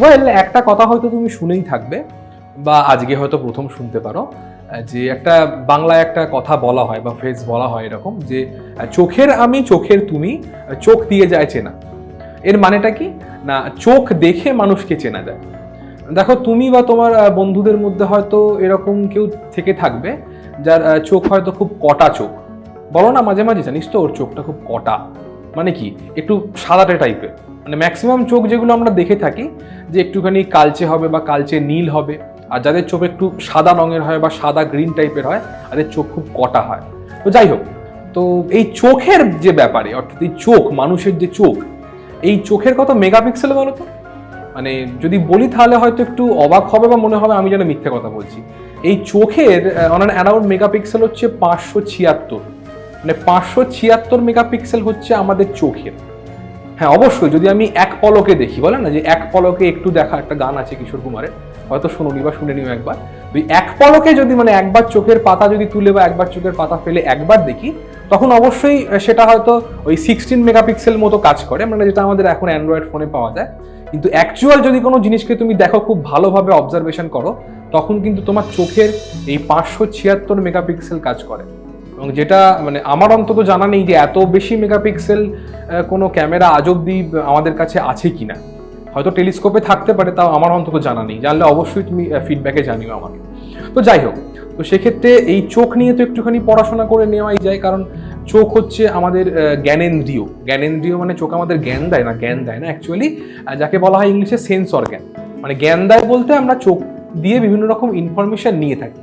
Well একটা কথা হয়তো তুমি শুনেই থাকবে, বা আজকে হয়তো প্রথম শুনতে পারো যে একটা বাংলায় একটা কথা বলা হয়, বা ফ্রেজ বলা হয় এরকম, যে চোখের আমি, চোখের তুমি চোখ দিয়ে যায় চেনা। এর মানেটা কি? না, চোখ দেখে মানুষকে চেনা যায়। দেখো, তুমি বা তোমার বন্ধুদের মধ্যে হয়তো এরকম কেউ থেকে থাকবে, যার চোখ হয়তো খুব কটা চোখ। বলো না মাঝে মাঝে, জানিস তো, ওর চোখটা খুব কটা। মানে কি? একটু সাদাটে টাইপের মানে ম্যাক্সিমাম চোখ যেগুলো আমরা দেখে থাকি, যে একটুখানি কালচে হবে বা কালচে নীল হবে, আর যাদের চোখ একটু সাদা রঙের হয় বা সাদা গ্রিন টাইপের হয়, তাদের চোখ খুব কটা হয়। তো যাই হোক, তো এই চোখের যে ব্যাপারে, অর্থাৎ এই চোখ, মানুষের যে চোখ, এই চোখের কত মেগাপিক্সেল বলো তো? মানে যদি বলি তাহলে হয়তো একটু অবাক হবে বা মনে হবে আমি যেন মিথ্যে কথা বলছি। এই চোখের অন অ্যারাউন্ড মেগাপিক্সেল হচ্ছে পাঁচশো ছিয়াত্তর। মানে পাঁচশো ছিয়াত্তর মেগাপিক্সেল হচ্ছে আমাদের চোখের। হ্যাঁ অবশ্যই। যদি আমি এক পলকে দেখি বলে না যে এক পলকে একটু দেখা একটা গান আছে কিশোর কুমারের, হয়তো শুনুনি বা শুনে নিও একবার। ওই এক পলকে যদি মানে একবার চোখের পাতা যদি তুলে বা একবার চোখের পাতা ফেলে একবার দেখি, তখন অবশ্যই সেটা হয়তো ওই সিক্সটিন মেগাপিক্সেল মতো কাজ করে মানে যেটা আমাদের এখন অ্যান্ড্রয়েড ফোনে পাওয়া যায়। কিন্তু অ্যাকচুয়াল যদি কোনো জিনিসকে তুমি দেখো খুব ভালোভাবে অবজারভেশন করো, তখন কিন্তু তোমার চোখের এই পাঁচশো ছিয়াত্তর মেগাপিক্সেল কাজ করে। এবং যেটা মানে আমার অন্তত জানা নেই যে এত বেশি মেগাপিক্সেল কোনো ক্যামেরা আজ অব্দি আমাদের কাছে আছে কিনা। হয়তো টেলিস্কোপে থাকতে পারে, তাও আমার অন্তত জানা নেই। জানলে অবশ্যই তুমি ফিডব্যাকে জানিও আমাকে। তো যাই হোক, তো সেক্ষেত্রে এই চোখ নিয়ে তো একটুখানি পড়াশোনা করে নেওয়াই যায়, কারণ চোখ হচ্ছে আমাদের জ্ঞানেন্দ্রিয়। জ্ঞানেন্দ্রিয় মানে চোখ আমাদের জ্ঞান দেয় না, জ্ঞান দেয় না অ্যাকচুয়ালি যাকে বলা হয় ইংলিশে সেন্স অর্গ্যান মানে জ্ঞান দেয় বলতে আমরা চোখ দিয়ে বিভিন্ন রকম ইনফরমেশন নিয়ে থাকি।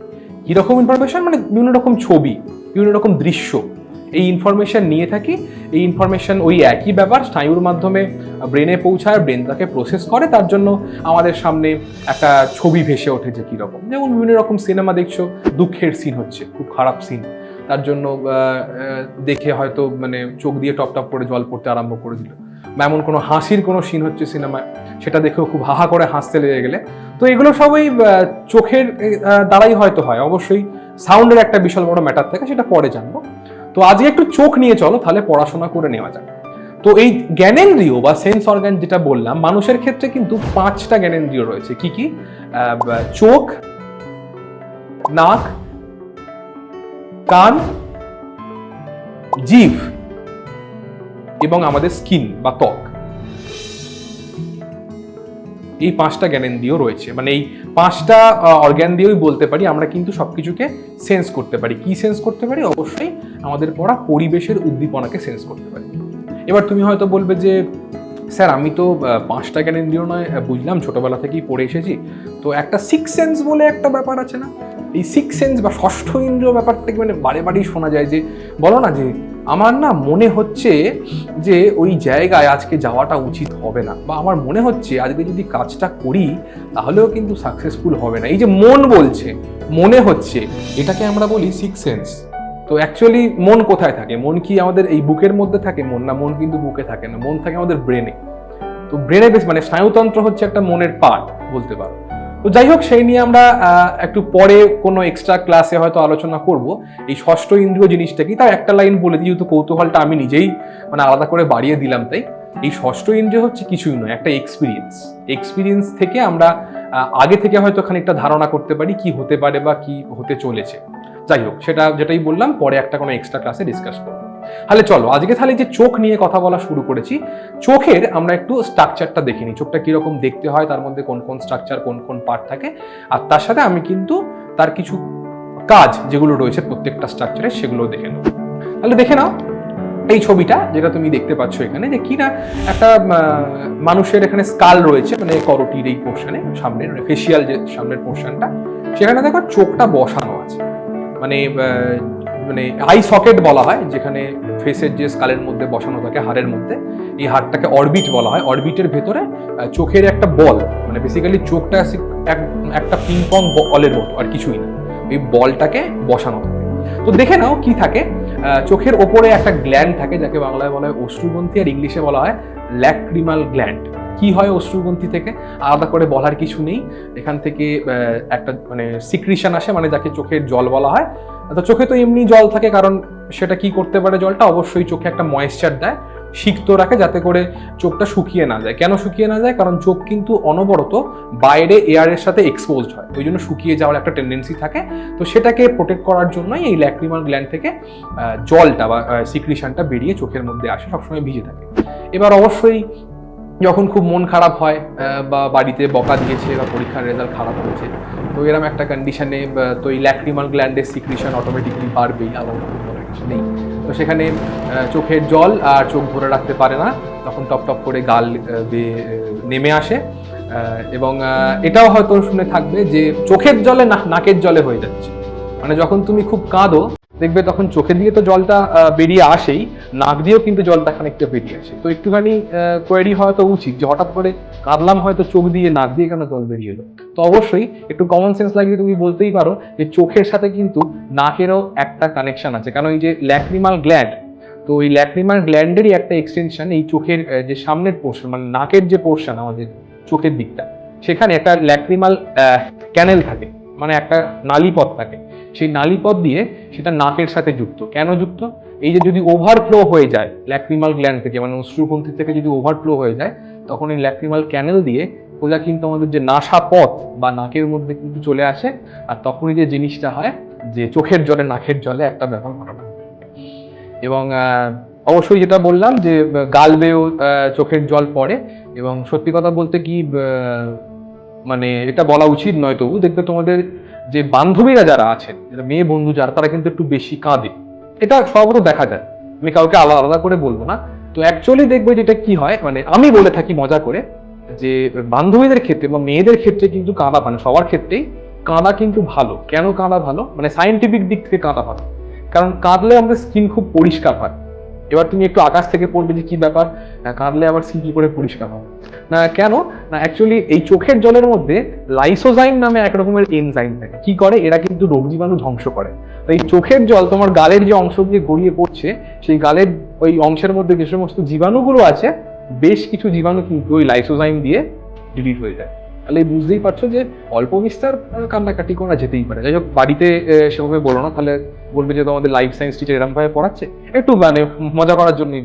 কীরকম ইনফরমেশন মানে বিভিন্ন রকম ছবি, বিভিন্ন রকম দৃশ্য। এই ইনফরমেশন নিয়ে থাকি, এই ইনফরমেশন ওই একই ব্যাপার, স্নায়ুর মাধ্যমে ব্রেনে পৌঁছায় ব্রেন তাকে প্রসেস করে, তার জন্য আমাদের সামনে একটা ছবি ভেসে ওঠে যে কীরকম। যেমন বিভিন্ন রকম সিনেমা দেখছ, দুঃখের সিন হচ্ছে, খুব খারাপ সিন তার জন্য দেখে হয়তো মানে চোখ দিয়ে টপ টপ করে জল পড়তে আরম্ভ করে দিল। বা এমন কোনো হাসির কোনো সিন হচ্ছে সিনেমায় সেটা দেখেও খুব হাহা করে হাসতে লেগে গেলে। তো এগুলো সবই চোখের দ্বারাই হয়তো হয়। অবশ্যই সাউন্ডের একটা বিশাল বড় ম্যাটার থাকে, সেটা পরে জানব। তো আজকে একটু চোখ নিয়ে চলো, তাহলে পড়াশোনা করে নেওয়া যাক। তো এই জ্ঞানেন্দ্রিয় বা সেন্স অর্গান যেটা বললাম, মানুষের ক্ষেত্রে কিন্তু পাঁচটা জ্ঞানেন্দ্রিয় রয়েছে। কি কি? চোখ, নাক, কান, জিভ এবং আমাদের স্কিন বা ত্বক। এই পাঁচটা জ্ঞানেন্দ্রিয় রয়েছে। মানে এই পাঁচটা অর্গ্যান দিয়েই বলতে পারি, আমরা কিন্তু সবকিছুকে সেন্স করতে পারি। কি সেন্স করতে পারি? অবশ্যই আমাদের পড়া পরিবেশের উদ্দীপনাকে সেন্স করতে পারি। এবার তুমি হয়তো বলবে যে, স্যার আমি তো পাঁচটা জ্ঞানেন্দ্রিয় নয় বুঝলাম, ছোটবেলা থেকেই পড়ে এসেছি। তো একটা সিক্স সেন্স বলে একটা ব্যাপার আছে না? এই সিক্স সেন্স বা ষষ্ঠ ইন্দ্রিয় ব্যাপারটাকে মানে বারে বারেই শোনা যায় যে, বলো না যে আমার না মনে হচ্ছে যে ওই জায়গায় আজকে যাওয়াটা উচিত হবে না। বা আমার মনে হচ্ছে আজকে যদি কাজটা করি, তাহলেও কিন্তু সাকসেসফুল হবে না। এই যে মন বলছে, মনে হচ্ছে, এটাকে আমরা বলি সিক্স সেন্স তো অ্যাকচুয়ালি মন কোথায় থাকে? মন কি আমাদের এই বুকের মধ্যে থাকে মন, না মন কিন্তু বুকে থাকে না? মন থাকে আমাদের ব্রেনে তো ব্রেনে বেশ মানে স্নায়ুতন্ত্র হচ্ছে একটা মনের পার্ট, বলতে পারো। তো যাই হোক, সেই নিয়ে আমরা একটু পরে কোনো এক্সট্রা ক্লাসে হয়তো আলোচনা করব। এই ষষ্ঠ ইন্দ্রিয় জিনিসটা কি? তার একটা লাইন বলে দিই, যেহেতু কৌতূহলটা আমি নিজেই মানে আলাদা করে বাড়িয়ে দিলাম তাই। এই ষষ্ঠ ইন্দ্রিয় হচ্ছে কিছুই নয়, একটা এক্সপিরিয়েন্স এক্সপিরিয়েন্স থেকে আমরা আগে থেকে হয়তো খানিকটা ধারণা করতে পারি কি হতে পারে বা কি হতে চলেছে। যাই হোক, সেটা যেটাই বললাম, পরে একটা কোনো এক্সট্রা ক্লাসে ডিসকাস করব। তাহলে চলো, আজকে তাহলে যে চোখ নিয়ে কথা বলা শুরু করেছি, চোখের আমরা একটু স্ট্রাকচারটা দেখে নিই। চোখটা কীরকম দেখতে হয়, তার মধ্যে কোন কোন স্ট্রাকচার কোন কোন পার্ট থাকে। আর তার সাথে আমি কিন্তু তার কিছু কাজ যেগুলো রয়েছে প্রত্যেকটা স্ট্রাকচারে সেগুলো দেখে নেব। তাহলে দেখে নাও, এই ছবিটা যেটা তুমি দেখতে পাচ্ছ এখানে যে কি না একটা মানুষের এখানে স্কাল রয়েছে মানে করটির এই পোর্শনে সামনের ফেসিয়াল যে সামনের পোর্শনটা সেখানে দেখো চোখটা বসানো আছে। মানে মানে আই সকেট বলা হয়, যেখানে ফেসের যে স্কালের মধ্যে বসানো থাকে, হাড়ের মধ্যে, এই হাড়টাকে অরবিট বলা হয়। অরবিটের ভেতরে চোখের একটা বল মানে বেসিক্যালি চোখটা এক- একটা পিং পং বলের মতো, আর কিছুই না। এই বলটাকে বসানো থাকে। তো দেখে নাও কি থাকে। চোখের ওপরে একটা গ্ল্যান্ড থাকে, যাকে বাংলায় বলা হয় অশ্রুগ্রন্থি আর ইংলিশে বলা হয় ল্যাক্রিমাল গ্ল্যান্ড কি হয় অশ্রুগ্রন্থি থেকে? আলাদা করে বলার কিছু নেই। এখান থেকে একটা মানে সিক্রিশন আসে মানে যাকে চোখের জল বলা হয়। তো চোখে তো এমনি জল থাকে, কারণ সেটা কি করতে পারে জলটা? অবশ্যই চোখে একটা ময়েশ্চার দেয়, সিক্ত রাখে যাতে করে চোখটা শুকিয়ে না যায়। কেন শুকিয়ে না যায়? কারণ চোখ কিন্তু অনবরত বাইরে এয়ারের সাথে এক্সপোজড হয়। ওই জন্য শুকিয়ে যাওয়ার একটা টেন্ডেন্সি থাকে। তো সেটাকে প্রোটেক্ট করার জন্যই এই ল্যাক্রিমাল গ্ল্যান্ড থেকে জলটা বা সিক্রিশনটা বেরিয়ে চোখের মধ্যে আসে, সবসময় ভিজে থাকে। এবার অবশ্যই যখন খুব মন খারাপ হয় বা বাড়িতে বকা দিয়েছে বা পরীক্ষার রেজাল্ট খারাপ হয়েছে, তো এরকম একটা কন্ডিশনে তো এই ল্যাক্রিমাল গ্ল্যান্ডের সিক্রিশন অটোমেটিকলি বাড়বেই কিছু নেই তো সেখানে চোখের জল আর চোখ ধরে রাখতে পারে না, তখন টপ টপ করে গাল নেমে আসে এবং এটাও হয়তো শুনে থাকবে যে চোখের জলে নাকের জলে হয়ে যাচ্ছে। মানে যখন তুমি খুব কাঁদো দেখবে তখন চোখে দিয়ে তো জলটা বেরিয়ে আসেই, নাক দিয়েও কিন্তু জলটা খানিকটা বেরিয়ে আসে। তো একটুখানি কোয়েরি হয়তো উচিত যে হঠাৎ করে কাঁদলাম হয়তো চোখ দিয়ে, নাক দিয়ে কেন জল বেরিয়ে এলো? তো অবশ্যই একটু কমন সেন্স লাগিয়ে তুমি বলতেই পারো যে চোখের সাথে কিন্তু নাকেরও একটা কানেকশন আছে। কারণ এই যে ল্যাক্রিমাল গ্ল্যান্ড তো ওই ল্যাক্রিমাল গ্ল্যান্ডেরই একটা এক্সটেনশন এই চোখের যে সামনের পোর্শন মানে নাকের যে পোর্শন আমাদের চোখের দিকটা, সেখানে একটা ল্যাক্রিমাল ক্যানেল থাকে। মানে একটা নালিপথ থাকে। সেই নালীপথ দিয়ে সেটা নাকের সাথে যুক্ত। কেন যুক্ত? এই যে যদি ওভারফ্লো হয়ে যায় ল্যাক্রিমাল গ্ল্যান্ড থেকে মানে অশ্রুগ্রন্থি থেকে যদি ওভারফ্লো হয়ে যায়, তখন এই ল্যাক্রিমাল ক্যানেল দিয়ে ওটা কিন্তু আমাদের যে নাসা পথ বা নাকের মধ্যে কিন্তু চলে আসে, আর তখনই যে জিনিসটা হয় যে চোখের জলে, নাকের জলে একটা ব্যাপার ঘটনা এবং অবশ্যই যেটা বললাম যে গাল বেয়েও চোখের জল পড়ে এবং সত্যি কথা বলতে কি মানে এটা বলা উচিত নয় তবু। দেখবে তোমাদের যে বান্ধবীরা যারা আছেন, যারা মেয়ে বন্ধু, যারা, তারা কিন্তু একটু বেশি কাঁদে। এটা সর্বত দেখা যায়। আমি কাউকে আলাদা আলাদা করে বলব না। তো অ্যাকচুয়ালি দেখবে যেটা কি হয়। মানে আমি বলে থাকি মজা করে যে বান্ধবীদের ক্ষেত্রে বা মেয়েদের ক্ষেত্রে কিন্তু কাঁদা মানে সবার ক্ষেত্রেই কাঁদা কিন্তু ভালো। কেন কাঁদা ভালো? মানে সাইন্টিফিক দিক থেকে কাঁদা ভালো। কারণ কাঁদলে আমাদের স্কিন খুব পরিষ্কার হয়। এবার তুমি একটু আকাশ থেকে পড়বে যে কি ব্যাপার কাঁদলে আবার কি করে পরিষ্কার হবে না, কেন? না অ্যাকচুয়ালি এই চোখের জলের মধ্যে লাইসোজাইম নামে এক রকমের এনজাইম থাকে। কি করে? এরা কিন্তু রোগ জীবাণু ধ্বংস করে। তো এই চোখের জল, তোমার গালের যে অংশ দিয়ে গড়িয়ে পড়ছে, সেই গালের ওই অংশের মধ্যে যে সমস্ত জীবাণুগুলো আছে, বেশ কিছু জীবাণু কিন্তু ওই লাইসোজাইম দিয়ে ডিলিট হয়ে যায়। তাহলে বুঝতেই পারছ যে অল্প বিস্তার কান্নাকাটি করা যেতেই পারে। যাই হোক, বাড়িতে সেভাবে বলো না, তাহলে বলবে যে তোমাদের লাইফ সায়েন্স টিচার এরকমভাবে পড়াচ্ছে। একটু মানে মজা করার জন্যই